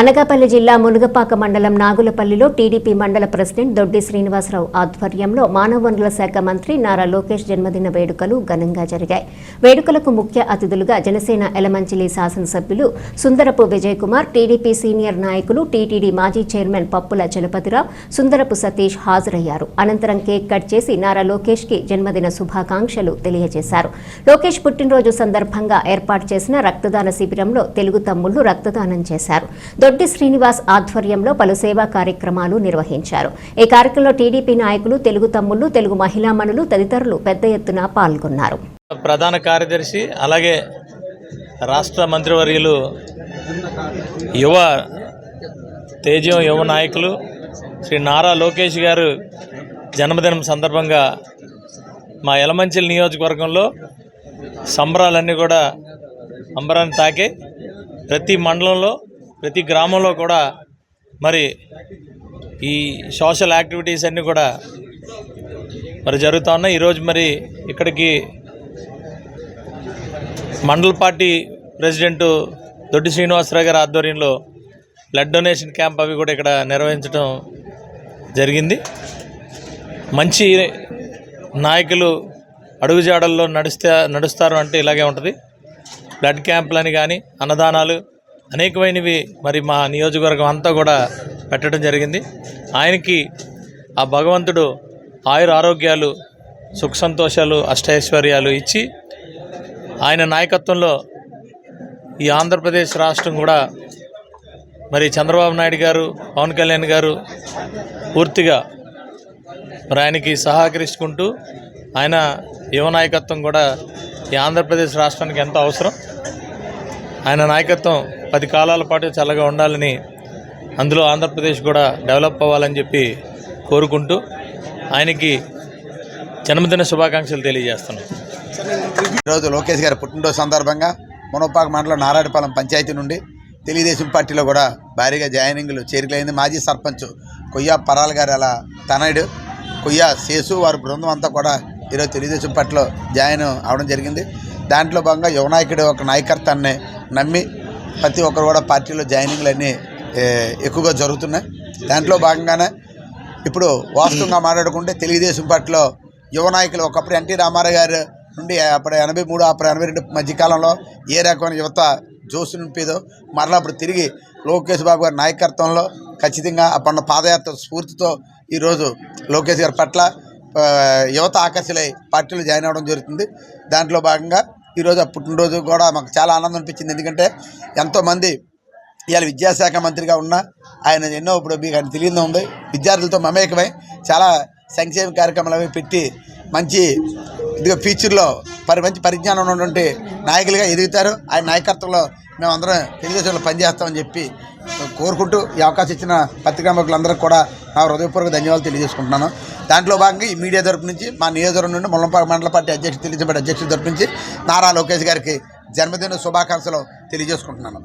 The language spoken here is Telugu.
అనకాపల్లి జిల్లా మునుగపాక మండలం నాగులపల్లిలో టీడీపీ మండల ప్రెసిడెంట్ దొడ్డి శ్రీనివాసరావు ఆధ్వర్యంలో మానవ వనరుల శాఖ మంత్రి నారా లోకేష్ జన్మదిన వేడుకలు ఘనంగా జరిగాయి. వేడుకలకు ముఖ్య అతిథులుగా జనసేన ఎలమంచిలి శాసనసభ్యులు సుందరపు విజయ్ కుమార్ టీడీపీ సీనియర్ నాయకులు టీటీడీ మాజీ చైర్మన్ పప్పుల చలపతిరావు సుందరపు సతీష్ హాజరయ్యారు. అనంతరం కేక్ కట్ చేసి నారా లోకేష్కి జన్మదిన శుభాకాంక్షలు తెలియజేశారు. లోకేష్ పుట్టినరోజు సందర్భంగా ఏర్పాటు చేసిన రక్తదాన శిబిరంలో తెలుగు తమ్ముళ్ళు రక్తదానం చేశారు. దొడ్డి శ్రీనివాస్ ఆధ్వర్యంలో పలు సేవా కార్యక్రమాలు నిర్వహించారు. ఈ కార్యక్రమంలో టీడీపీ నాయకులు తెలుగు తమ్ముళ్ళు తెలుగు మహిళామణులు తదితరులు పెద్ద ఎత్తున పాల్గొన్నారు. ప్రధాన కార్యదర్శి అలాగే రాష్ట్ర మంత్రివర్యులు యువ తేజం యువ నాయకులు శ్రీ నారా లోకేష్ గారు జన్మదినం సందర్భంగా మా ఎలమంచిల నియోజకవర్గంలో సంబరాలన్నీ కూడా అంబరాన్ని తాకే ప్రతి మండలంలో ప్రతి గ్రామంలో కూడా మరి ఈ సోషల్ యాక్టివిటీస్ అన్నీ కూడా మరి జరుగుతూ ఉన్నాయి. ఈరోజు మరి ఇక్కడికి మండల పార్టీ ప్రెసిడెంటు దొడ్డి శ్రీనివాసరావు గారి ఆధ్వర్యంలో బ్లడ్ డొనేషన్ క్యాంప్ అవి కూడా ఇక్కడ నిర్వహించడం జరిగింది. మంచి నాయకులు అడుగుజాడల్లో నడిస్తే నడుస్తారు అంటే ఇలాగే ఉంటుంది. బ్లడ్ క్యాంపులని కానీ అన్నదానాలు అనేకమైనవి మరి మా నియోజకవర్గం అంతా కూడా పెట్టడం జరిగింది. ఆయనకి ఆ భగవంతుడు ఆయుర ఆరోగ్యాలు సుఖ సంతోషాలు అష్టైశ్వర్యాలు ఇచ్చి ఆయన నాయకత్వంలో ఈ ఆంధ్రప్రదేశ్ రాష్ట్రం కూడా మరి చంద్రబాబు నాయుడు గారు పవన్ కళ్యాణ్ గారు పూర్తిగా మరి ఆయనకి సహకరించుకుంటూ ఆయన యువ నాయకత్వం కూడా ఈ ఆంధ్రప్రదేశ్ రాష్ట్రానికి ఎంతో అవసరం. ఆయన నాయకత్వం పది కాలాల పాటు చల్లగా ఉండాలని అందులో ఆంధ్రప్రదేశ్ కూడా డెవలప్ అవ్వాలని చెప్పి కోరుకుంటూ ఆయనకి జన్మదిన శుభాకాంక్షలు తెలియజేస్తున్నాం. ఈరోజు లోకేష్ గారి పుట్టినరోజు సందర్భంగా మునపాక మండలం నారాయణపాలెం పంచాయతీ నుండి తెలుగుదేశం పార్టీలో కూడా భారీగా జాయినింగ్లు చేరికలైంది. మాజీ సర్పంచ్ కొయ్య పరాల్ గారు అలా తనయుడు. కొయ్య శేసు వారి బృందం అంతా కూడా ఈరోజు తెలుగుదేశం పార్టీలో జాయిన్ అవడం జరిగింది. దాంట్లో భాగంగా యువనాయకుడు ఒక నాయకత్వాన్ని నమ్మి ప్రతి ఒక్కరు కూడా పార్టీలో జాయినింగ్లు అన్నీ ఎక్కువగా జరుగుతున్నాయి. దాంట్లో భాగంగానే ఇప్పుడు వాస్తవంగా మాట్లాడుకుంటే తెలుగుదేశం పార్టీలో యువ నాయకులు ఒకప్పుడు ఎన్టీ రామారావు గారు నుండి అప్పుడు ఎనభై మూడు అప్పుడు ఎనభై రెండు మధ్యకాలంలో ఏ రకమైన యువత జోసు నింపేదో మరలా అప్పుడు తిరిగి లోకేష్ బాబు గారి నాయకత్వంలో ఖచ్చితంగా అప్పుడు పాదయాత్ర స్ఫూర్తితో ఈరోజు లోకేష్ గారి పట్ల యువత ఆకర్షిలై పార్టీలో జాయిన్ అవ్వడం జరుగుతుంది. దాంట్లో భాగంగా ఈరోజు ఆ పుట్టినరోజు కూడా మాకు చాలా ఆనందం అనిపించింది. ఎందుకంటే ఎంతోమంది ఇవాళ విద్యాశాఖ మంత్రిగా ఉన్న ఆయన ఎన్నో ఇప్పుడు మీకు ఆయన తెలియదు ఉంది. విద్యార్థులతో మమేకమై చాలా సంక్షేమ కార్యక్రమాలు అవి పెట్టి మంచి ఇదిగో ఫ్యూచర్లో పరి మంచి పరిజ్ఞానం ఉన్నటువంటి నాయకులుగా ఎదుగుతారు. ఆయన నాయకత్వంలో మేమందరం తెలుగుదేశంలో పనిచేస్తామని చెప్పి కోరుకుంటూ ఈ అవకాశం ఇచ్చిన పత్రికా కూడా నా హృదయపూర్వక ధన్యవాదాలు తెలియజేసుకుంటున్నాను. దాంట్లో భాగంగా ఈ మీడియా తరపు నుంచి మా నియోజకవర్గం నుండి ముల్లంపాక మండల పార్టీ అధ్యక్షుడు తెలియజేయబడి అధ్యక్షుడి తరపు నుంచి నారా లోకేష్ గారికి జన్మదిన శుభాకాంక్షలు తెలియజేసుకుంటున్నాను.